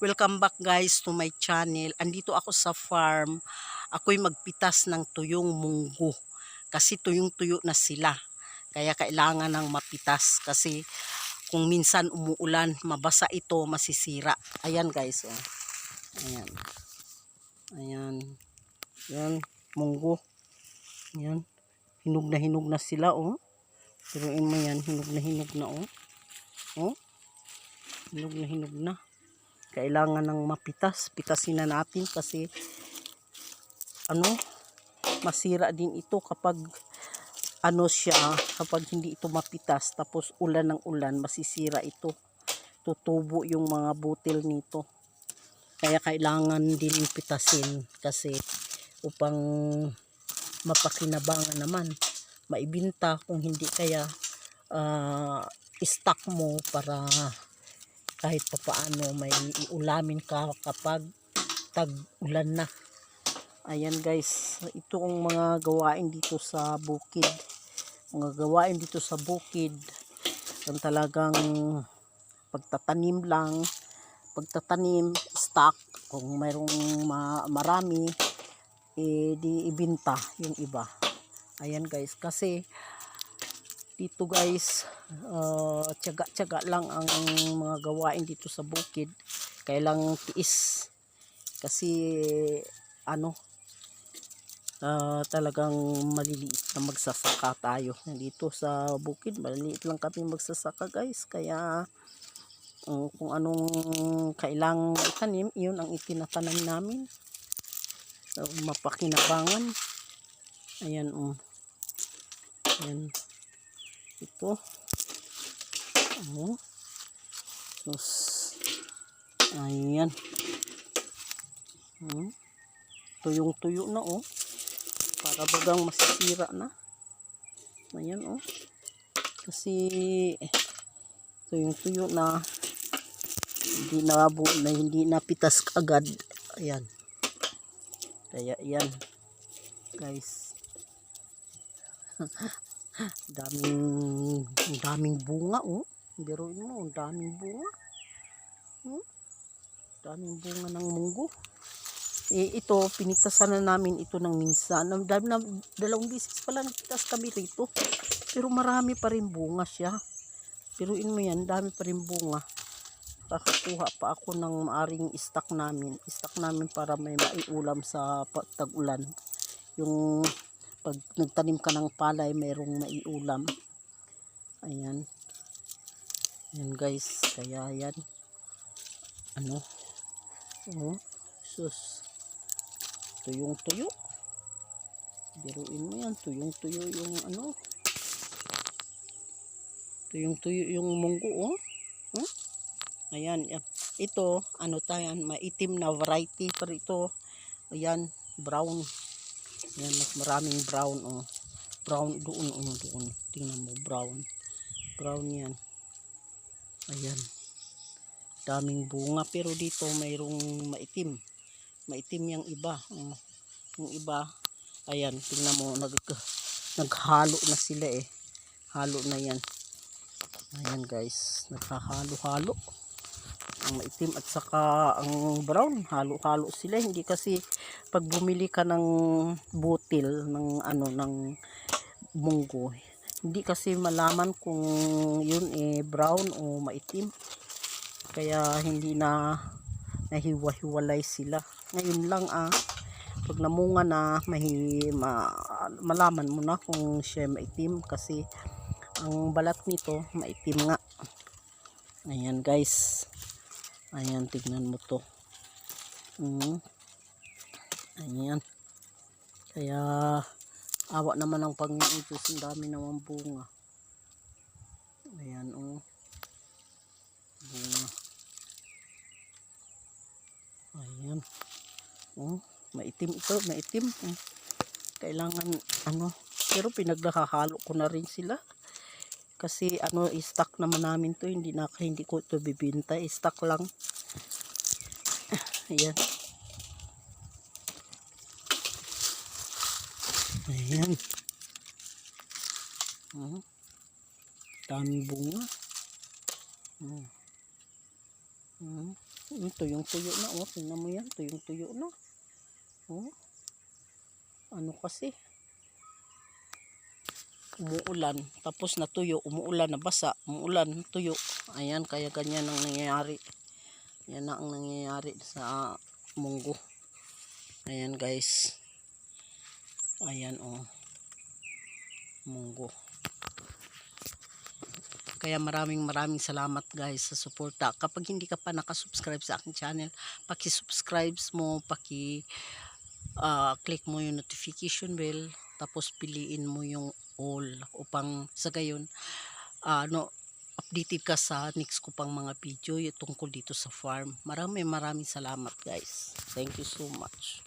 Welcome back guys to my channel. Andito ako sa farm. Ako'y magpitas ng tuyong munggo. Kasi tuyong-tuyo na sila. Kaya kailangan ng mapitas. Kasi kung minsan umuulan, mabasa ito, masisira. Ayan guys. Oh. Ayan. Ayan. Ayan. Munggo. Ayan. Hinog na hinog na sila oh. Pero mo yan, hinog na hinog na oh. Oh. Hinog na hinog na kailangan ng mapitas pitasin na natin kasi ano masira din ito kapag ano siya kapag hindi ito mapitas tapos ulan ng ulan masisira ito. Tutubo yung mga butil nito. Kaya kailangan din pitasin kasi upang mapakinabangan naman. Maibinta kung hindi kaya uh, stock mo para kahit papaano may iulamin ka kapag tag-ulan na. Ayan guys, ito ang mga gawain dito sa bukid. Mga gawain dito sa bukid. Ang talagang pagtatanim lang, pagtatanim, stock, kung mayroong ma marami, eh, di ibinta yung iba. Ayan guys, kasi dito guys. Uh, tiyaga-tiyaga lang ang mga gawain dito sa bukid. Kailang tiis. Kasi ano uh, talagang maliliit na magsasaka tayo. Dito sa bukid maliliit lang kami magsasaka guys. Kaya uh, kung anong kailang itanim yun ang itinatanim namin. So, mapakinabangan. Ayan um ayan ito. Oh Tapos, ayan. Hmm. tuyong tuyo na oh. Para bagang masisira na. Ayan oh. Kasi tuyong tuyo na. Hindi na, na hindi napitas agad ayan. Kaya yan guys daming daming bunga oh. Biruin mo ang daming bunga. Hmm? daming bunga ng munggo. Eh, ito pinitasan na namin ito ng minsan. Na, na, dalawang bisis pala nagpitas kami rito. Pero marami pa rin bunga siya. Biruin mo yan dami pa rin bunga. Kakakuha pa ako ng maaring stock namin. Stock namin para may maiulam sa tag-ulan yung pag nagtanim ka ng palay mayroong maiulam. Ayan. Yan guys. Kaya yan. Ano? Oh sus. Tuyong tuyo. Biruin mo yan. Tuyong tuyo yung ano? Tuyong tuyo yung munggo oh. Hmm? ayan yan. ito ano tayo maitim na variety pero ito ayan brown yan, mas maraming brown, oh. Brown doon, oh, doon. Tingnan mo, brown. Brown yan. Ayan. Daming bunga, pero dito mayroong maitim. Maitim yung iba. Oh. Yung iba, ayan, tingnan mo, nag, naghalo na sila eh. Halo na yan. Ayan guys, naghahalo-halo ang maitim at saka ang brown. Halo-halo sila. Hindi kasi pag bumili ka ng butil ng ano ng munggo hindi kasi malaman kung yun eh brown o maitim. Kaya hindi na nahiwa-hiwalay sila. Ngayon lang ah pag namunga na mahi, ma, malaman mo na kung siya maitim kasi ang balat nito maitim nga. Ayan guys ayan tignan mo to. Mm. ayan. Kaya awa naman ang Panginoon Diyos ang dami naman bunga. Ayan oh. Bunga. Ayan. Oh maitim ito maitim. Oh. kailangan ano pero pinaghahalo ko na rin sila kasi ano stock naman namin to hindi na hindi ko to bibinta stock lang ayan ayan uh, daming bunga uh. Hmm. Yung tuyong-tuyo na, oh. Tingnan mo yan, tuyong-tuyo na. Oh. Ano kasi? Umuulan, tapos natuyo, umuulan, nabasa, umuulan, tuyo. Ayan, kaya ganyan ang nangyayari. Yan na ang nangyayari sa munggo. Ayan guys. Ayan oh. Munggo. Kaya maraming maraming salamat guys sa suporta. Kapag hindi ka pa nakasubscribe sa aking channel, paki-subscribe mo, paki ah, click mo yung notification bell, tapos piliin mo yung all upang sa gayon ano updated ka sa next ko pang mga video tungkol dito sa farm. Maraming maraming salamat guys. Thank you so much.